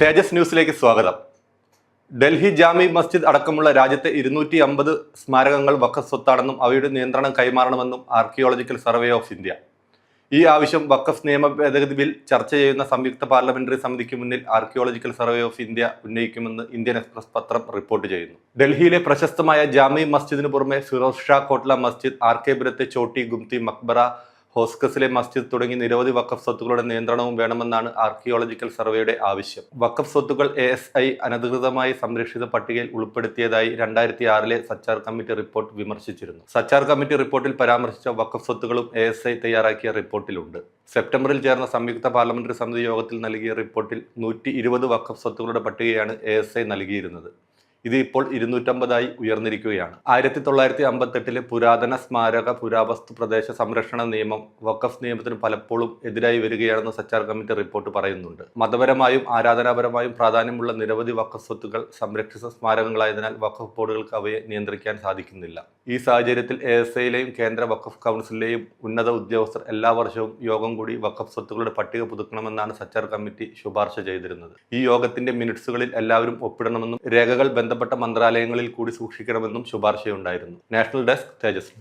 തേജസ് ന്യൂസിലേക്ക് സ്വാഗതം. ഡൽഹി ജാമി മസ്ജിദ് അടക്കമുള്ള രാജ്യത്തെ ഇരുന്നൂറ്റി അമ്പത് സ്മാരകങ്ങൾ വഖഫ് സ്വത്താണെന്നും അവയുടെ നിയന്ത്രണം കൈമാറണമെന്നും ആർക്കിയോളജിക്കൽ സർവേ ഓഫ് ഇന്ത്യ ഈ ആവശ്യം വഖഫ് നിയമ ഭേദഗതി ബിൽ ചർച്ച ചെയ്യുന്ന സംയുക്ത പാർലമെന്ററി സമിതിക്ക് മുന്നിൽ ആർക്കിയോളജിക്കൽ സർവേ ഓഫ് ഇന്ത്യ ഉന്നയിക്കുമെന്ന് ഇന്ത്യൻ എക്സ്പ്രസ് പത്രം റിപ്പോർട്ട് ചെയ്യുന്നു. ഡൽഹിയിലെ പ്രശസ്തമായ ജാമി മസ്ജിദിന് പുറമെ ഫിറോസ് ഷാ കോട്ട്ല മസ്ജിദ് ആർ കെ പുരത്തെ ചോട്ടി ഗുംതി മക്ബറ ഹോസ്കസിലെ മസ്ജിദ് തുടങ്ങി നിരവധി വഖഫ് സ്വത്തുക്കളുടെ നിയന്ത്രണവും വേണമെന്നാണ് ആർക്കിയോളജിക്കൽ സർവേയുടെ ആവശ്യം. വഖഫ് സ്വത്തുക്കൾ എ എസ് ഐ അനധികൃതമായി സംരക്ഷിത പട്ടികയിൽ ഉൾപ്പെടുത്തിയതായി രണ്ടായിരത്തി ആറിലെ സച്ചാർ കമ്മിറ്റി റിപ്പോർട്ട് വിമർശിച്ചിരുന്നു. സച്ചാർ കമ്മിറ്റി റിപ്പോർട്ടിൽ പരാമർശിച്ച വഖഫ് സ്വത്തുക്കളും എ എസ് ഐ തയ്യാറാക്കിയ റിപ്പോർട്ടിലുണ്ട്. സെപ്റ്റംബറിൽ ചേർന്ന സംയുക്ത പാർലമെന്ററി സമിതി യോഗത്തിൽ നൽകിയ റിപ്പോർട്ടിൽ നൂറ്റി ഇരുപത് വഖഫ് സ്വത്തുക്കളുടെ പട്ടികയാണ് എ എസ് ഐ നൽകിയിരുന്നത്. ഇത് ഇപ്പോൾ ഇരുന്നൂറ്റമ്പതായി ഉയർന്നിരിക്കുകയാണ്. ആയിരത്തി തൊള്ളായിരത്തി അമ്പത്തെട്ടിലെ പുരാതന സ്മാരക പുരാവസ്തു പ്രദേശ സംരക്ഷണ നിയമം വഖഫ് നിയമത്തിന് പലപ്പോഴും എതിരായി വരികയാണെന്ന് സച്ചാർ കമ്മിറ്റി റിപ്പോർട്ട് പറയുന്നുണ്ട്. മതപരമായും ആരാധനാപരമായും പ്രാധാന്യമുള്ള നിരവധി വഖഫ് സ്വത്തുക്കൾ സംരക്ഷിത സ്മാരകങ്ങളായതിനാൽ വഖഫ് ബോർഡുകൾക്ക് അവയെ നിയന്ത്രിക്കാൻ സാധിക്കുന്നില്ല. ഈ സാഹചര്യത്തിൽ എ എസ് ഐയിലെയും കേന്ദ്ര വഖഫ് കൗൺസിലിലെയും ഉന്നത ഉദ്യോഗസ്ഥർ എല്ലാ വർഷവും യോഗം കൂടി വഖഫ് സ്വത്തുക്കളുടെ പട്ടിക പുതുക്കണമെന്നാണ് സച്ചർ കമ്മിറ്റി ശുപാർശ ചെയ്തിരുന്നത്. ഈ യോഗത്തിന്റെ മിനിറ്റ്സുകളിൽ എല്ലാവരും ഒപ്പിടണമെന്നും രേഖകൾ ബന്ധപ്പെട്ട മന്ത്രാലയങ്ങളിൽ കൂടി സൂക്ഷിക്കണമെന്നും ശുപാർശയുണ്ടായിരുന്നു. നാഷണൽ ഡെസ്ക് തേജസ്